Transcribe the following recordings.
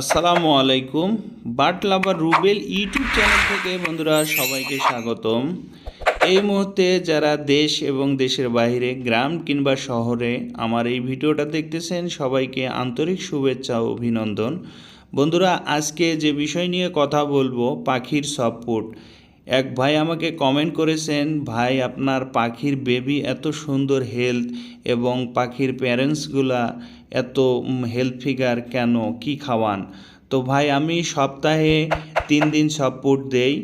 আসসালামু আলাইকুম। Bird lover Rubel YouTube channel থেকে বন্ধুরা সবাইকে স্বাগতম। এই মুহূর্তে যারা দেশ এবং দেশের বাইরে, গ্রাম কিংবা শহরে আমার এই ভিডিওটা দেখতেছেন, সবাইকে আন্তরিক শুভেচ্ছা ও অভিনন্দন। বন্ধুরা, আজকে যে বিষয় নিয়ে কথা বলব, পাখির সফট এক ভাই আমাকে কমেন্ট করেছেন, ভাই, আপনার পাখির বেবি এত সুন্দর হেলথ এবং পাখির প্যারেন্টসগুলা এত হেলথ ফিগার কেন? কি খাওয়ান? তো ভাই, আমি সপ্তাহে তিন দিন সাপোর্ট দেই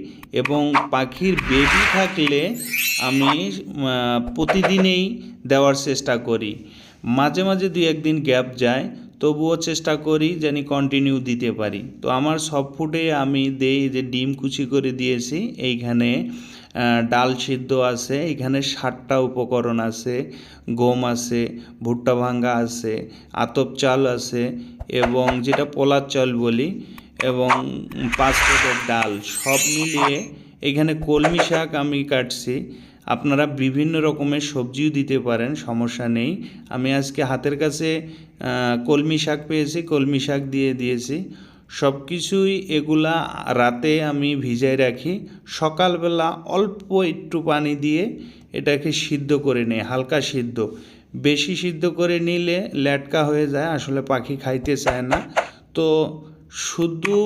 এবং পাখির বেবি থাকলে আমি প্রতিদিনেই দেওয়ার চেষ্টা করি। মাঝে মাঝে দুই একদিন গ্যাপ যায়। তবুও চেষ্টা করি জানি কন্টিনিউ দিতে পারি। তো আমার সব ফুডে আমি দেই যে ডিম কুচি করে দিয়েছি, এইখানে ডাল সিদ্ধ আছে, এখানে ষাটটা উপকরণ আছে, গম আছে, ভুট্টা ভাঙ্গা আছে, আতপ চাল আছে এবং যেটা পোলার চাল বলি এবং পাঁচ প্যাকেট ডাল। সব মিলিয়ে এখানে কলমি শাক আমি কাটছি। আপনারা বিভিন্ন রকমের সবজিও দিতে পারেন, সমস্যা নেই। আমি আজকে হাতের কাছে কলমি শাক পেয়েছি, কলমি শাক দিয়ে দিয়েছি। সব কিছুই এগুলা রাতে আমি ভিজাই রাখি। সকালবেলা অল্প একটু পানি দিয়ে এটাকে সিদ্ধ করে নেই, হালকা সিদ্ধ। বেশি সিদ্ধ করে নিলে ল্যাটকা হয়ে যায়, আসলে পাখি খাইতে চায় না। তো শুধু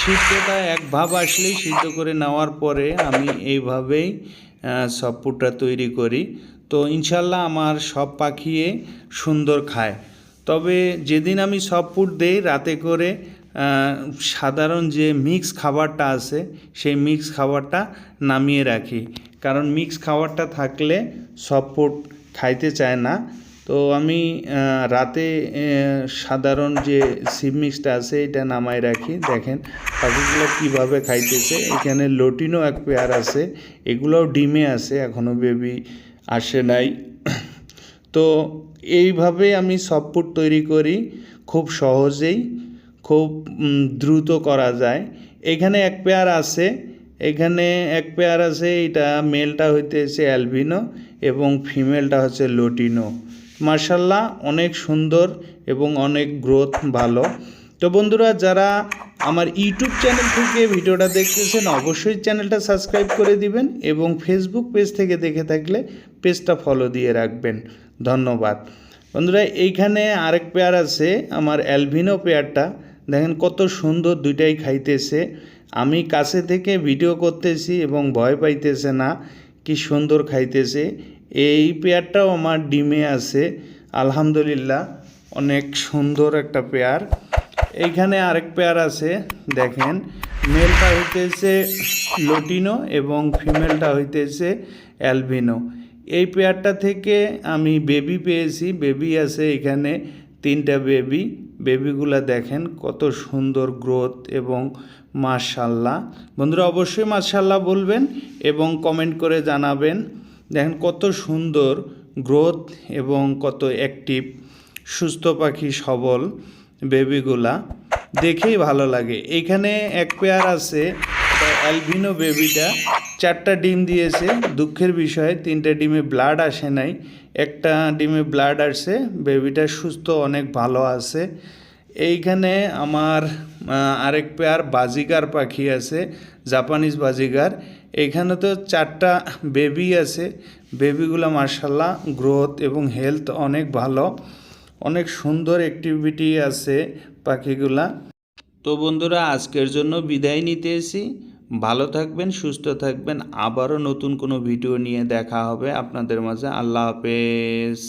সিদ্ধটা এক ভাব আসলেই সিদ্ধ করে নেওয়ার পরে আমি এইভাবেই আহ, পুটরা তৈরি করি। তো ইনশাল্লাহ আমার সব পাখিয়ে সুন্দর খায়। তবে যেদিন আমি সব পুট দেই রাতে করে সাধারণ যে মিক্স খাবারটা আছে সেই মিক্স খাবারটা নামিয়ে রাখি। কারণ মিক্স খাবারটা থাকলে সব পুট খাইতে চায় না। তো আমি রাতে সাধারণ যে সিপ মিক্সটা আছে এটা নামাই রাখি। দেখেন, পাখিগুলো কীভাবে খাইতেছে। এখানে লটিনও এক পেয়ার আছে। এগুলোও ডিমে আছে এখনও বেবি আসে নাই। তো এইভাবে আমি সফটফুড তৈরি করি, খুব সহজেই, খুব দ্রুত করা যায়। এখানে এক পেয়ার আছে, এখানে এক পেয়ার আছে, এটা মেলটা হইতেছে অ্যালবিনো এবং ফিমেলটা হচ্ছে লোটিনো। মার্শাল্লাহ অনেক সুন্দর এবং অনেক গ্রোথ ভালো। তো বন্ধুরা, যারা আমার ইউটিউব চ্যানেল থেকে ভিডিওটা দেখতেছেন, অবশ্যই চ্যানেলটা সাবস্ক্রাইব করে দিবেন এবং ফেসবুক পেজ থেকে দেখে থাকলে পেজটা ফলো দিয়ে রাখবেন। ধন্যবাদ। বন্ধুরা, এইখানে আরেক পেয়ার আছে, আমার অ্যালভিনো পেয়ারটা দেখেন কত সুন্দর দুইটাই খাইতেছে। আমি কাছে থেকে ভিডিও করতেছি এবং ভয় পাইতেছে না, কি সুন্দর খাইতেছে। এই পেয়ারটাও আমার ডিমে আছে। আলহামদুলিল্লাহ, অনেক সুন্দর একটা পেয়ার। এইখানে আরেক পেয়ার আছে, দেখেন। মেলটা হইতেছে লোটিনো এবং ফিমেলটা হইতেছে অ্যালবিনো এই পেয়ারটা থেকে আমি বেবি পেয়েছি। বেবি আছে এখানে, তিনটা বেবি বেবিগুলা দেখেন, কত সুন্দর গ্রোথ এবং মাশাল্লাহ। বন্ধুরা, অবশ্যই মাশাল্লাহ বলবেন এবং কমেন্ট করে জানাবেন। দেখেন কত সুন্দর গ্রোথ এবং কত অ্যাক্টিভ সুস্থ পাখি সবল বেবিগুলা দেখেই ভালো লাগে। এইখানে এক পেয়ার আছে অ্যালভিনো বেবিটা চারটা ডিম দিয়েছে, দুঃখের বিষয়, তিনটা ডিমে ব্লাড আসে নাই। একটা ডিমে ব্লাড আসছে বেবিটা সুস্থ, অনেক ভালো আছে। এইখানে আমার আরেক পেয়ার বাজিগার পাখি আছে জাপানিজ বাজিগার। এখানে তো চারটা বেবি আছে। বেবিগুলো মার্শাল্লাহ গ্রোথ এবং হেলথ অনেক ভালো। অনেক সুন্দর অ্যাক্টিভিটি আছে পাখিগুলা। তো বন্ধুরা, আজকের জন্য বিদায় নিতে এসি ভালো থাকবেন, সুস্থ থাকবেন। আবারও নতুন কোনো ভিডিও নিয়ে দেখা হবে আপনাদের মাঝে। আল্লাহ হাফেজ।